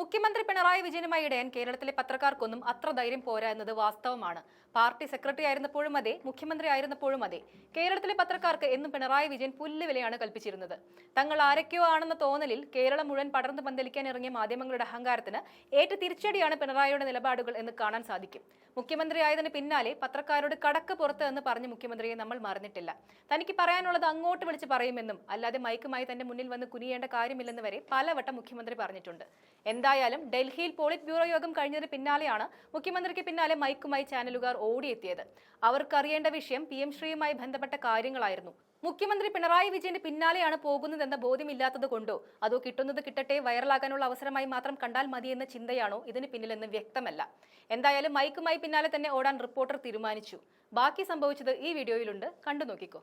മുഖ്യമന്ത്രി പിണറായി വിജയനുമായി ഇടയാൻ കേരളത്തിലെ പത്രക്കാർക്കൊന്നും അത്ര ധൈര്യം പോരാ എന്നത് വാസ്തവമാണ്. പാർട്ടി സെക്രട്ടറി ആയിരുന്നപ്പോഴും അതെ മുഖ്യമന്ത്രി ആയിരുന്നപ്പോഴും അതെ. കേരളത്തിലെ പത്രക്കാർക്ക് എന്നും പിണറായി വിജയൻ പുല്ലുവിലയാണ് കൽപ്പിച്ചിരുന്നത്. തങ്ങൾ ആരൊക്കെയോ ആണെന്ന തോന്നലിൽ കേരളം മുഴുവൻ പടർന്നു പന്തലിക്കാൻ ഇറങ്ങിയ മാധ്യമങ്ങളുടെ അഹങ്കാരത്തിന് ഏറ്റ തിരിച്ചടിയാണ് പിണറായിയുടെ നിലപാടുകൾ എന്ന് കാണാൻ സാധിക്കും. മുഖ്യമന്ത്രി ആയതിന് പിന്നാലെ പത്രക്കാരോട് കടക്ക് പുറത്ത് എന്ന് പറഞ്ഞ് മുഖ്യമന്ത്രിയെ നമ്മൾ മറന്നിട്ടില്ല. തനിക്ക് പറയാനുള്ളത് അങ്ങോട്ട് വിളിച്ച് പറയുമെന്നും അല്ലാതെ മൈക്കുമായി തന്റെ മുന്നിൽ വന്ന് കുനിയേണ്ട കാര്യമില്ലെന്ന് വരെ പലവട്ടം മുഖ്യമന്ത്രി പറഞ്ഞിട്ടുണ്ട്. എന്തായാലും ഡൽഹിയിൽ പോളിറ്റ് ബ്യൂറോ യോഗം കഴിഞ്ഞതിന് പിന്നാലെയാണ് മുഖ്യമന്ത്രിക്ക് പിന്നാലെ മൈക്കുമായി ചാനലുകാർ ഓടിയെത്തിയത് അവർക്കറിയേണ്ട വിഷയം പി എം ശ്രീയുമായി ബന്ധപ്പെട്ട കാര്യങ്ങളായിരുന്നു മുഖ്യമന്ത്രി പിണറായി വിജയന്റെ പിന്നാലെയാണ് പോകുന്നതെന്ന ബോധ്യമില്ലാത്തത് കൊണ്ടോ അതോ കിട്ടുന്നത് കിട്ടട്ടെ വൈറലാകാനുള്ള അവസരമായി മാത്രം കണ്ടാൽ മതിയെന്ന ചിന്തയാണോ ഇതിന് പിന്നിലെന്ന് വ്യക്തമല്ല എന്തായാലും മൈക്കുമായി പിന്നാലെ തന്നെ ഓടാൻ റിപ്പോർട്ടർ തീരുമാനിച്ചു ബാക്കി സംഭവിച്ചത് ഈ വീഡിയോയിലുണ്ട് കണ്ടു നോക്കിക്കോ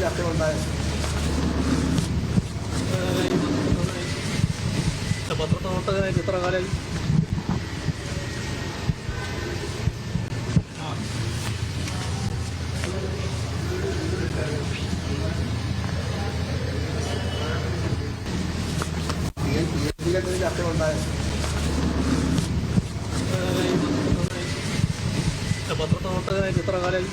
കാലം ഇതിലൊക്കെ ചർച്ചകളുണ്ടായോ പത്രപ്രവർത്തകനായിട്ട് ഇത്ര കാലം ഇതിലൊക്കെ ചർച്ചകളുണ്ടായോ പത്രപ്രവർത്തകനായിട്ട് ഇത്ര കാലം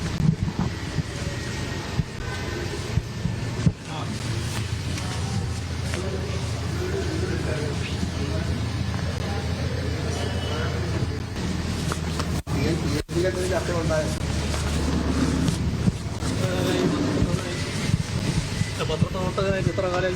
ചർച്ചകളുണ്ടായോ പത്രപ്രവർത്തകനായിട്ട് ഇത്ര കാലം